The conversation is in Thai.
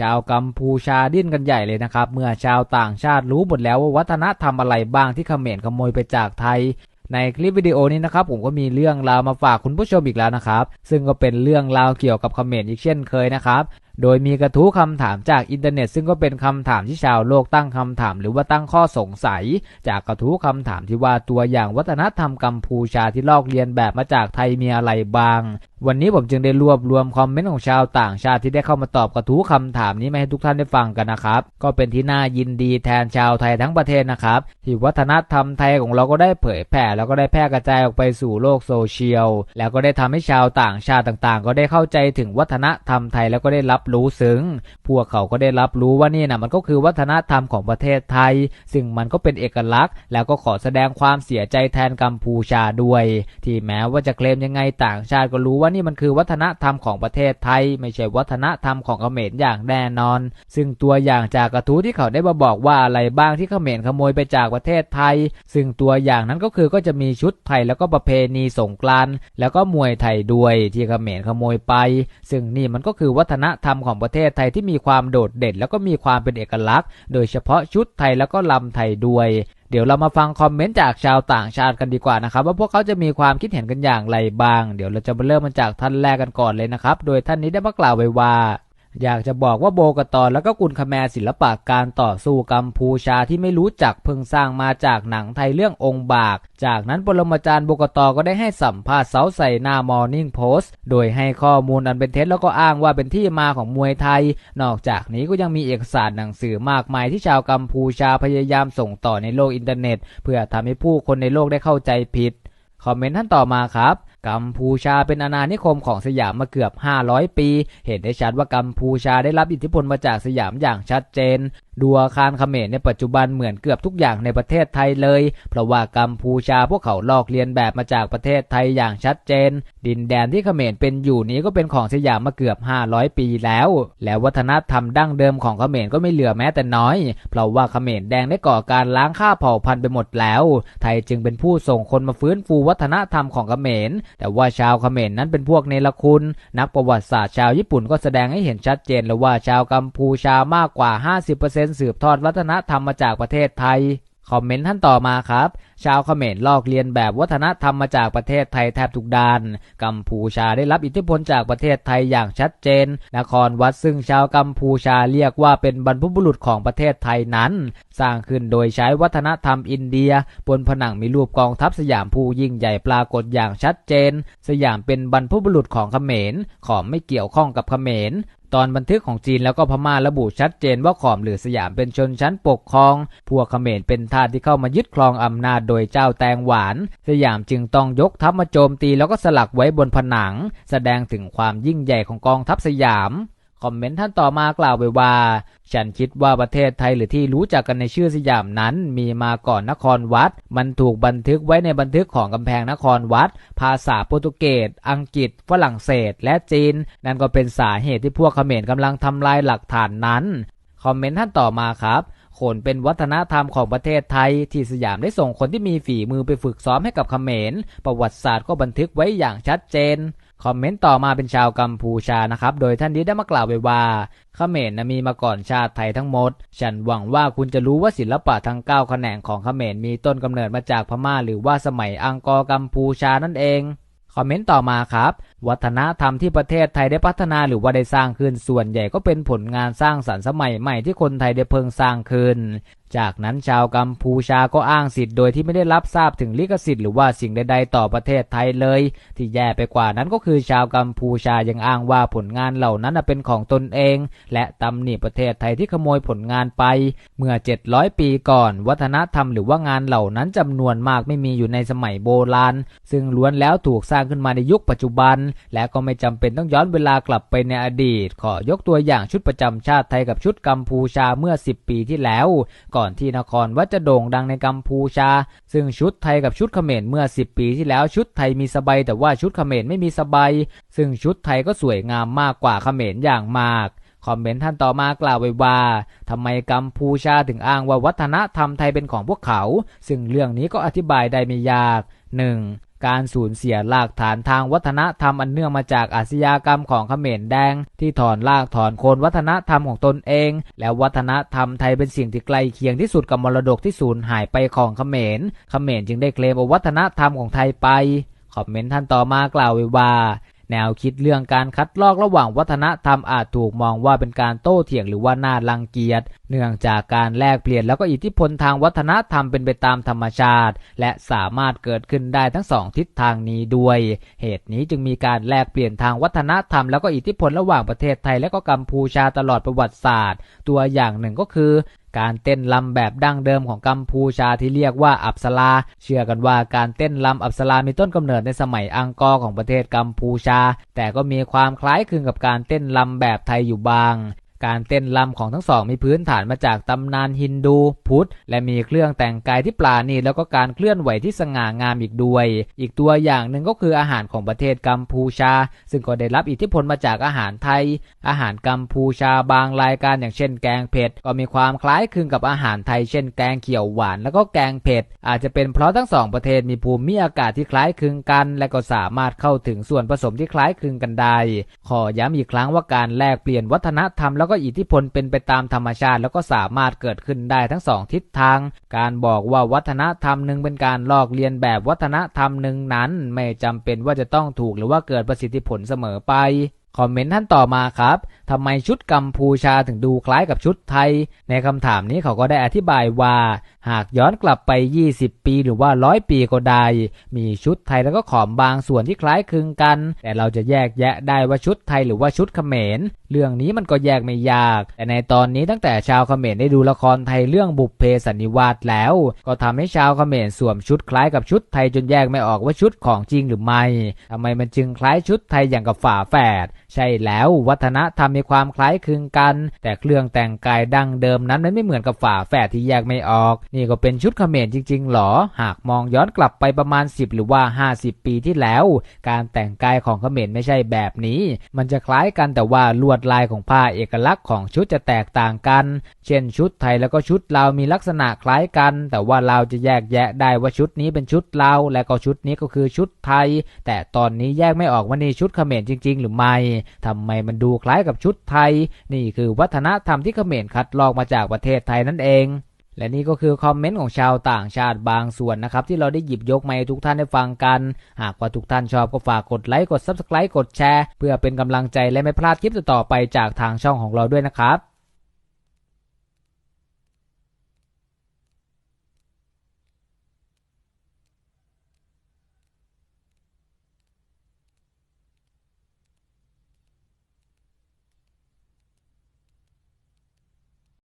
ชาวกัมพูชาดิ้นกันใหญ่เลยนะครับ เมื่อชาวต่างชาติรู้หมดแล้วว่าวัฒนธรรมอะไรบ้างที่เขมรขโมยไปจากไทย ในคลิปวิดีโอนี้นะครับผมก็มีเรื่องราวมาฝากคุณผู้ชมอีกแล้วนะครับ ซึ่งก็เป็นเรื่องราวเกี่ยวกับเขมรอีกเช่นเคยนะครับโดยมีกระทู้คำถามจากอินเทอร์เน็ต ซึ่งก็เป็นคำถามที่ชาวโลกตั้งคำถาม หรือว่าตั้งข้อสงสัย จากกระทู้คำถามที่ว่าตัวอย่างวัฒนธรรมกัมพูชาที่ลอกเลียนแบบมาจากไทยมีอะไรบ้างวันนี้ผมจึงได้รวบรวมคอมเมนต์ของชาวต่างชาติที่ได้เข้ามาตอบกระทู้คำถามนี้มาให้ทุกท่านได้ฟังกันนะครับ ก็เป็นที่น่ายินดีแทนชาวไทยทั้งประเทศนะครับ ที่วัฒนธรรมไทยของเราก็ได้เผยแผ่แล้วก็ได้แพร่กระจายออกไปสู่โลกโซเชียล แล้วก็ได้ทำให้ชาวต่างชาติต่างๆ ก็ได้เข้าใจถึงวัฒนธรรมไทยแล้วก็ได้รับรู้ซึ้งพวกเขาก็ได้รับรู้ว่านี่นะมันก็คือวัฒนธรรมของประเทศไทย ซึ่งมันก็เป็นเอกลักษณ์ แล้วก็ขอแสดงความเสียใจแทนกัมพูชาด้วย ที่แม้ว่าจะเคลมยังไงต่างชาติก็รู้ว่านี่มันคือวัฒนธรรมของประเทศไทย ไม่ใช่วัฒนธรรมของเขมรอย่างแน่นอน ซึ่งตัวอย่างจากกระทู้ที่เขาได้มาบอกว่าอะไรบ้างที่เขมรขโมยไปจากประเทศไทย ซึ่งตัวอย่างนั้นก็คือก็จะมีชุดไทยแล้วก็ประเพณีสงกรานต์แล้วก็มวยไทยด้วยที่เขมรขโมยไป ซึ่งนี่มันก็คือวัฒนธรรมของประเทศไทยที่มีความโดดเด่น แล้วก็มีความเป็นเอกลักษณ์ โดยเฉพาะชุดไทยแล้วก็ลำไทยด้วย เดี๋ยวเรามาฟังคอมเมนต์จากชาวต่างชาติกันดีกว่านะครับ ว่าพวกเขาจะมีความคิดเห็นกันอย่างไรบ้าง เดี๋ยวเราจะมาเริ่มมาจากท่านแรกกันก่อนเลยนะครับ โดยท่านนี้ได้มากล่าวไว้ว่า อยากจะบอกว่าโบกตอนแล้วก็กุลคแมศิลปะการต่อสู้กัมพูชาที่ไม่รู้จักเพิ่งสร้างมาจากหนังไทยเรื่ององค์บาก จากนั้นปรมาจารย์โบกตอก็ได้ให้สัมภาษณ์เสาใส่หน้ามอร์นิ่งโพสต์โดยให้ข้อมูลอันเป็นเท็จแล้วก็อ้างว่าเป็นที่มาของมวยไทย นอกจากนี้ก็ยังมีเอกสารหนังสือมากมายที่ชาวกัมพูชาพยายามส่งต่อในโลกอินเทอร์เน็ต เพื่อทำให้ผู้คนในโลกได้เข้าใจผิด คอมเมนต์ท่านต่อมาครับ กัมพูชาเป็นอาณานิคมของสยามมาเกือบ 500 ปี เห็นได้ชัดว่ากัมพูชาได้รับอิทธิพลมาจากสยามอย่างชัดเจน ดูอาคารเขมรในปัจจุบันเหมือนเกือบทุกอย่างในประเทศไทยเลย เพราะว่ากัมพูชาพวกเขาลอกเลียนแบบมาจากประเทศไทยอย่างชัดเจน ดินแดนที่เขมรเป็นอยู่นี้ก็เป็นของสยามมาเกือบ 500 ปีแล้ว แล้ววัฒนธรรมดั้งเดิมของเขมรก็ไม่เหลือแม้แต่น้อย เพราะว่าเขมรแดงได้ก่อการล้างฆ่าเผ่าพันธุ์ไปหมดแล้ว ไทยจึงเป็นผู้ส่งคนมาฟื้นฟูวัฒนธรรมของเขมรแต่ว่าชาวเขมรนั้นเป็นพวกเนรคุณ นักประวัติศาสตร์ชาวญี่ปุ่นก็แสดงให้เห็นชัดเจนเลยว่าชาวกัมพูชามากกว่า 50%สืบทอดวัฒนธรรมมาจากประเทศไทย คอมเมนต์ท่านต่อมาครับ ชาวเขมรลอกเลียนแบบวัฒนธรรมมาจากประเทศไทยแทบทุกด้าน กัมพูชาได้รับอิทธิพลจากประเทศไทยอย่างชัดเจน นครวัดซึ่งชาวกัมพูชาเรียกว่าเป็นบรรพบุรุษของประเทศไทยนั้น สร้างขึ้นโดยใช้วัฒนธรรมอินเดีย บนผนังมีรูปกองทัพสยามผู้ยิ่งใหญ่ปรากฏอย่างชัดเจน สยามเป็นบรรพบุรุษของเขมร ขอมไม่เกี่ยวข้องกับเขมรตอนบันทึกของจีนแล้วก็พม่าระบุชัดเจนว่าขอมหรือสยามเป็นชนชั้นปกครอง พวกเขมรเป็นทาสที่เข้ามายึดครองอำนาจโดยเจ้าแตงหวาน สยามจึงต้องยกทัพมาโจมตีแล้วก็สลักไว้บนผนัง แสดงถึงความยิ่งใหญ่ของกองทัพสยาม อมเมนต์ท่านต่อมากล่าวไว้ว่า ฉันคิดว่าประเทศไทยหรือที่รู้จักกันในชื่อสยามนั้น มีมาก่อนนครวัด มันถูกบันทึกไว้ในบันทึกของกำแพงนครวัด ภาษาโปรตุเกส อังกฤษ ฝรั่งเศส และจีน นั่นก็เป็นสาเหตุที่พวกเขมรกำลังทำลายหลักฐานนั้น คอมเมนต์ท่านต่อมาครับขนเป็นวัฒนธรรมของประเทศไทย ที่สยามได้ส่งคนที่มีฝีมือไปฝึกซ้อมให้กับเขมร ประวัติศาสตร์ก็บันทึกไว้อย่างชัดเจน คอมเมนต์ต่อมาเป็นชาวกัมพูชานะครับ โดยท่านนี้ได้มากล่าวไว้ว่าเขมรนะมีมาก่อนชาติไทยทั้งหมด ฉันหวังว่าคุณจะรู้ว่าศิลปะทั้งเก้าแขนงของเขมรมีต้นกำเนิดมาจากพม่า หรือว่าสมัยอังกอร์กัมพูชานั่นเอง คอมเมนต์ต่อมาครับวัฒนธรรมที่ประเทศไทยได้พัฒนาหรือว่าได้สร้างขึ้นส่วนใหญ่ก็เป็นผลงานสร้างสรรค์สมัยใหม่ที่คนไทยได้เพิ่งสร้างขึ้น จากนั้นชาวกัมพูชาก็อ้างสิทธิ์โดยที่ไม่ได้รับทราบถึงลิขสิทธิ์หรือว่าสิ่งใดๆต่อประเทศไทยเลย ที่แย่ไปกว่านั้นก็คือชาวกัมพูชายังอ้างว่าผลงานเหล่านั้นเป็นของตนเอง และตำหนิประเทศไทยที่ขโมยผลงานไป เมื่อ 700 ปีก่อน วัฒนธรรมหรือว่างานเหล่านั้นจำนวนมากไม่มีอยู่ในสมัยโบราณ ซึ่งล้วนแล้วถูกสร้างขึ้นมาในยุคปัจจุบันและก็ไม่จำเป็นต้องย้อนเวลากลับไปในอดีต ขอยกตัวอย่างชุดประจำชาติไทยกับชุดกัมพูชาเมื่อ 10 ปีที่แล้ว ก่อนที่นครวัดจะโด่งดังในกัมพูชา ซึ่งชุดไทยกับชุดเขมรเมื่อ 10 ปีที่แล้วชุดไทยมีสบายแต่ว่าชุดเขมรไม่มีสบายซึ่งชุดไทยก็สวยงามมากกว่าเขมรอย่างมากคอมเมนต์ท่านต่อมากล่าวไว้ว่าทำไมกัมพูชาถึงอ้างว่าวัฒนธรรมไทยเป็นของพวกเขา ซึ่งเรื่องนี้ก็อธิบายได้ไม่ยาก 1. การสูญเสียรากฐานทางวัฒนธรรมอันเนื่องมาจากอาชญากรรมของเขมรแดง ที่ถอนรากถอนโคนวัฒนธรรมของตนเอง และวัฒนธรรมไทยเป็นสิ่งที่ใกล้เคียงที่สุดกับมรดกที่สูญหายไปของเขมร เขมรจึงได้เคลมเอาวัฒนธรรมของไทยไปคอมเมนต์ท่านต่อมากล่าวไว้ว่า แนวคิดเรื่องการคัดลอกระหว่างวัฒนธรรมอาจถูกมองว่าเป็นการโต้เถียงหรือว่าน่ารังเกียจ เนื่องจากการแลกเปลี่ยนแล้วก็อิทธิพลทางวัฒนธรรมเป็นไปตามธรรมชาติ และสามารถเกิดขึ้นได้ทั้งสองทิศทางนี้ด้วย เหตุนี้จึงมีการแลกเปลี่ยนทางวัฒนธรรม แล้วก็อิทธิพลระหว่างประเทศไทยและก็กัมพูชาตลอดประวัติศาสตร์ ตัวอย่างหนึ่งก็คือ การเต้นลำแบบดั้งเดิมของกัมพูชาที่เรียกว่าอับสลา เชื่อกันว่าการเต้นลำอับสลามีต้นกำเนิดในสมัยอังกอร์ของประเทศกัมพูชา แต่ก็มีความคล้ายคลึงกับการเต้นลำแบบไทยอยู่บาง การเต้นลำของทั้งสองมีพื้นฐานมาจากตำนานฮินดูพุทธ และมีเครื่องแต่งกายที่ปราณีตแล้วก็การเคลื่อนไหวที่สง่างามอีกด้วย อีกตัวอย่างหนึ่งก็คืออาหารของประเทศกัมพูชา ซึ่งก็ได้รับอิทธิพลมาจากอาหารไทย อาหารกัมพูชาบางรายการอย่างเช่นแกงเผ็ดก็มีความคล้ายคลึงกับอาหารไทยเช่นแกงเขียวหวานแล้วก็แกงเผ็ดอาจจะเป็นเพราะทั้งสองประเทศมีภูมิอากาศที่คล้ายคลึงกัน และก็สามารถเข้าถึงส่วนผสมที่คล้ายคลึงกันได้ ขอย้ำอีกครั้งว่าการแลกเปลี่ยนวัฒนธรรมแล้วก็อิทธิพลเป็นไปตามธรรมชาติ แล้วก็สามารถเกิดขึ้นได้ทั้งสองทิศทาง การบอกว่าวัฒนธรรมหนึ่งเป็นการลอกเลียนแบบวัฒนธรรมหนึ่งนั้น ไม่จำเป็นว่าจะต้องถูกหรือว่าเกิดประสิทธิผลเสมอไป คอมเมนต์ท่านต่อมาครับทำไมชุดกัมพูชาถึงดูคล้ายกับชุดไทย ในคำถามนี้เขาก็ได้อธิบายว่า หากย้อนกลับไป 20 ปีหรือว่าร้อยปีก็ได้ มีชุดไทยแล้วก็ขอมบางส่วนที่คล้ายคลึงกัน แต่เราจะแยกแยะได้ว่าชุดไทยหรือว่าชุดเขมร เรื่องนี้มันก็แยกไม่ยาก แต่ในตอนนี้ตั้งแต่ชาวเขมรได้ดูละครไทยเรื่องบุพเพสันนิวาสแล้ว ก็ทำให้ชาวเขมรสวมชุดคล้ายกับชุดไทยจนแยกไม่ออกว่าชุดของจริงหรือไม่ทำไมมันจึงคล้ายชุดไทยอย่างกับฝาแฝดใช่แล้ววัฒนธรรมมีความคล้ายคลึงกัน แต่เครื่องแต่งกายดั้งเดิมนั้นมันไม่เหมือนกับฝาแฝดที่แยกไม่ออก นี่ก็เป็นชุดเขมรจริงๆหรอ หากมองย้อนกลับไปประมาณ 10 หรือว่า 50 ปีที่แล้ว การแต่งกายของเขมรไม่ใช่แบบนี้ มันจะคล้ายกันแต่ว่าลวดลายของผ้าเอกลักษณ์ของชุดจะแตกต่างกัน เช่น ชุดไทยแล้วก็ชุดลาวมีลักษณะคล้ายกัน แต่ว่าเราจะแยกแยะได้ว่าชุดนี้เป็นชุดลาวและก็ชุดนี้ก็คือชุดไทย แต่ตอนนี้แยกไม่ออกว่านี่ชุดเขมรจริง ๆ หรือไม่ทำไมมันดูคล้ายกับชุดไทย นี่คือวัฒนธรรมที่เขมรคัดลอกมาจากประเทศไทยนั่นเองและนี่ก็คือคอมเมนต์ของชาวต่างชาติบางส่วนนะครับ ที่เราได้หยิบยกมาให้ทุกท่านได้ฟังกัน หากว่าทุกท่านชอบก็ฝากกดไลค์กด Subscribe กดแชร์ เพื่อเป็นกำลังใจและไม่พลาดคลิปต่อไปจากทางช่องของเราด้วยนะครับ